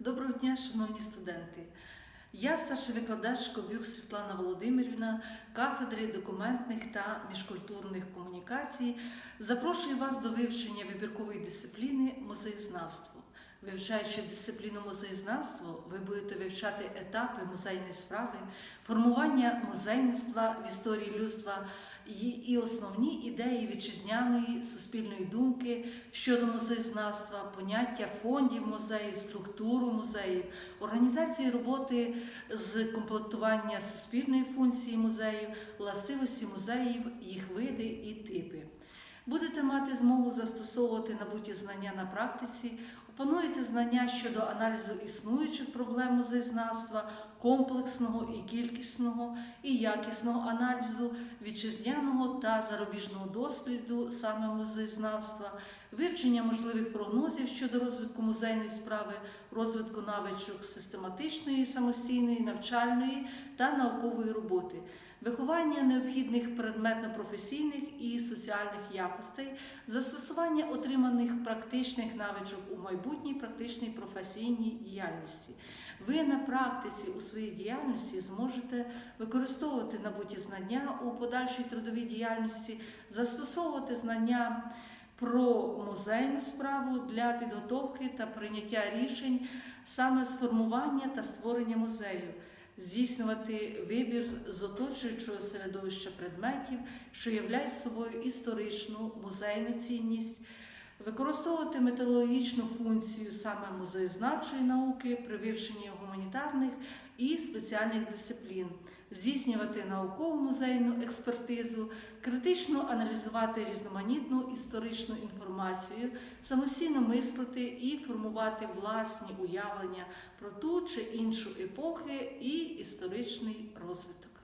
Доброго дня, шановні студенти. Я старший викладач Кобюк Світлана Володимирівна кафедри документних та міжкультурних комунікацій. Запрошую вас до вивчення вибіркової дисципліни музеєзнавство. Вивчаючи дисципліну музеєзнавство, ви будете вивчати етапи музейної справи, формування музейництва в історії людства і основні ідеї вітчизняної суспільної думки щодо музеєзнавства, поняття фондів музеїв, структуру музеїв, організацію роботи з комплектування суспільної функції музеїв, властивості музеїв, їх види і типи. Будете мати змогу застосовувати набуті знання на практиці, опануєте знання щодо аналізу існуючих проблем музеєзнавства, комплексного і кількісного і якісного аналізу вітчизняного та зарубіжного досліду саме музеєзнавства, вивчення можливих прогнозів щодо розвитку музейної справи, розвитку навичок систематичної, самостійної, навчальної та наукової роботи. Виховання необхідних предметно-професійних і соціальних якостей, застосування отриманих практичних навичок у майбутній практичній професійній діяльності. Ви на практиці у своїй діяльності зможете використовувати набуті знання у подальшій трудовій діяльності, застосовувати знання про музейну справу для підготовки та прийняття рішень саме з формування та створення музею здійснювати вибір з оточуючого середовища предметів, що являють собою історичну музейну цінність, використовувати методологічну функцію саме музеєзнавчої науки при вивченні гуманітарних і спеціальних дисциплін, здійснювати наукову музейну експертизу, критично аналізувати різноманітну історичну інформацію, самостійно мислити і формувати власні уявлення про ту чи іншу епохи і історичний розвиток.